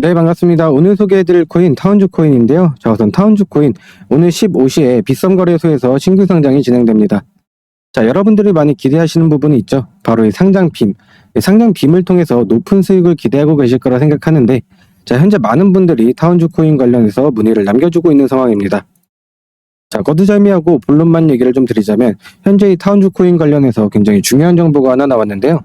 네, 반갑습니다. 오늘 소개해드릴 코인 타운주 코인인데요. 자, 우선 타운주 코인 오늘 15시에 빗썸 거래소에서 신규 상장이 진행됩니다. 자, 여러분들이 많이 기대하시는 부분이 있죠. 바로 이 상장 빔. 이 상장 빔을 통해서 높은 수익을 기대하고 계실 거라 생각하는데, 자, 현재 많은 분들이 타운주 코인 관련해서 문의를 남겨주고 있는 상황입니다. 자, 거두절미하고 본론만 얘기를 좀 드리자면, 현재 이 타운주 코인 관련해서 굉장히 중요한 정보가 하나 나왔는데요.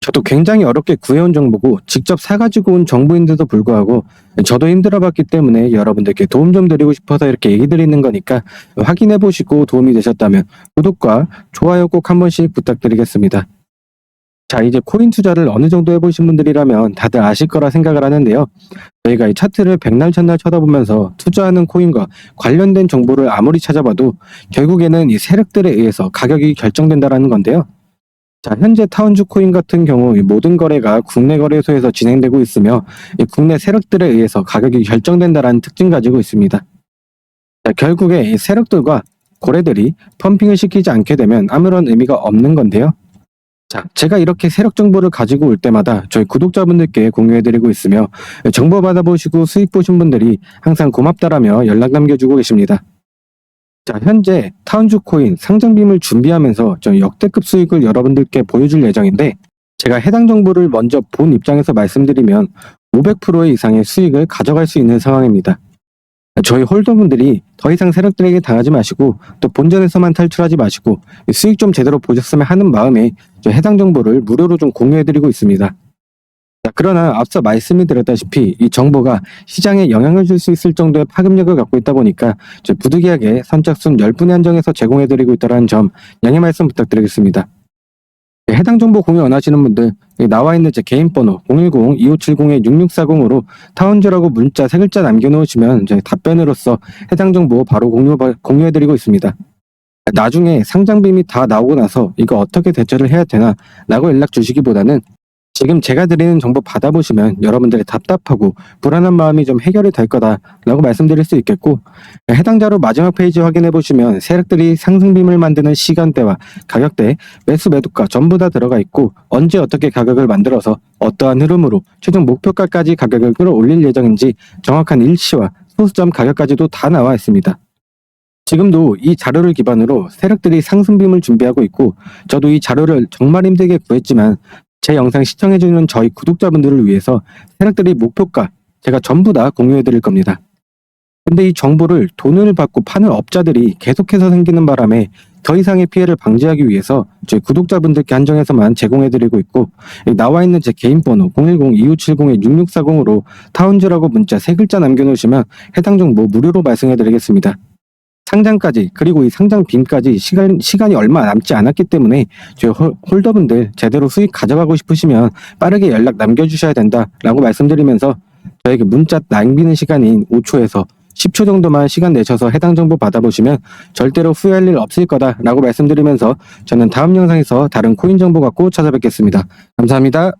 저도 굉장히 어렵게 구해온 정보고 직접 사가지고 온 정보인데도 불구하고 저도 힘들어봤기 때문에 여러분들께 도움 좀 드리고 싶어서 이렇게 얘기 드리는 거니까 확인해 보시고 도움이 되셨다면 구독과 좋아요 꼭 한 번씩 부탁드리겠습니다. 자 이제 코인 투자를 어느 정도 해보신 분들이라면 다들 아실 거라 생각을 하는데요. 저희가 이 차트를 백날 첫날 쳐다보면서 투자하는 코인과 관련된 정보를 아무리 찾아봐도 결국에는 이 세력들에 의해서 가격이 결정된다라는 건데요. 자, 현재 타운주 코인 같은 경우 이 모든 거래가 국내 거래소에서 진행되고 있으며 이 국내 세력들에 의해서 가격이 결정된다라는 특징 가지고 있습니다. 자, 결국에 이 세력들과 고래들이 펌핑을 시키지 않게 되면 아무런 의미가 없는 건데요. 자, 제가 이렇게 세력 정보를 가지고 올 때마다 저희 구독자분들께 공유해드리고 있으며 정보 받아보시고 수익 보신 분들이 항상 고맙다라며 연락 남겨주고 계십니다. 자, 현재 타운주 코인 상장빔을 준비하면서 저 역대급 수익을 여러분들께 보여줄 예정인데 제가 해당 정보를 먼저 본 입장에서 말씀드리면 500% 이상의 수익을 가져갈 수 있는 상황입니다. 저희 홀더분들이 더 이상 세력들에게 당하지 마시고 또 본전에서만 탈출하지 마시고 수익 좀 제대로 보셨으면 하는 마음에 저 해당 정보를 무료로 좀 공유해드리고 있습니다. 자, 그러나 앞서 말씀을 드렸다시피 이 정보가 시장에 영향을 줄 수 있을 정도의 파급력을 갖고 있다 보니까 저 부득이하게 선착순 10분에 한정해서 제공해드리고 있다는 점 양해 말씀 부탁드리겠습니다. 네, 해당 정보 공유 원하시는 분들 나와 있는 제 개인 번호 010-2570-6640으로 타운즈라고 문자 세 글자 남겨놓으시면 저희 답변으로서 해당 정보 바로 공유, 공유해드리고 있습니다. 나중에 상장빔이 다 나오고 나서 이거 어떻게 대처를 해야 되나 라고 연락 주시기보다는 지금 제가 드리는 정보 받아보시면 여러분들의 답답하고 불안한 마음이 좀 해결이 될 거다라고 말씀드릴 수 있겠고 해당 자료 마지막 페이지 확인해 보시면 세력들이 상승빔을 만드는 시간대와 가격대, 매수 매도가 전부 다 들어가 있고 언제 어떻게 가격을 만들어서 어떠한 흐름으로 최종 목표가까지 가격을 끌어올릴 예정인지 정확한 일시와 소수점 가격까지도 다 나와 있습니다. 지금도 이 자료를 기반으로 세력들이 상승빔을 준비하고 있고 저도 이 자료를 정말 힘들게 구했지만 제 영상 시청해주는 저희 구독자분들을 위해서 세력들이 목표가 제가 전부 다 공유해드릴 겁니다. 근데 이 정보를 돈을 받고 파는 업자들이 계속해서 생기는 바람에 더 이상의 피해를 방지하기 위해서 저희 구독자분들께 한정해서만 제공해드리고 있고 나와 있는 제 개인 번호 010-2570-6640으로 타운즈라고 문자 세 글자 남겨놓으시면 해당 정보 무료로 발송해드리겠습니다. 상장까지 그리고 이 상장 빔까지 시간, 시간이 얼마 남지 않았기 때문에 저희 홀- 홀더분들 제대로 수익 가져가고 싶으시면 빠르게 연락 남겨주셔야 된다라고 말씀드리면서 저에게 문자 남기는 시간인 5초에서 10초 정도만 시간 내셔서 해당 정보 받아보시면 절대로 후회할 일 없을 거다라고 말씀드리면서 저는 다음 영상에서 다른 코인 정보 갖고 찾아뵙겠습니다. 감사합니다.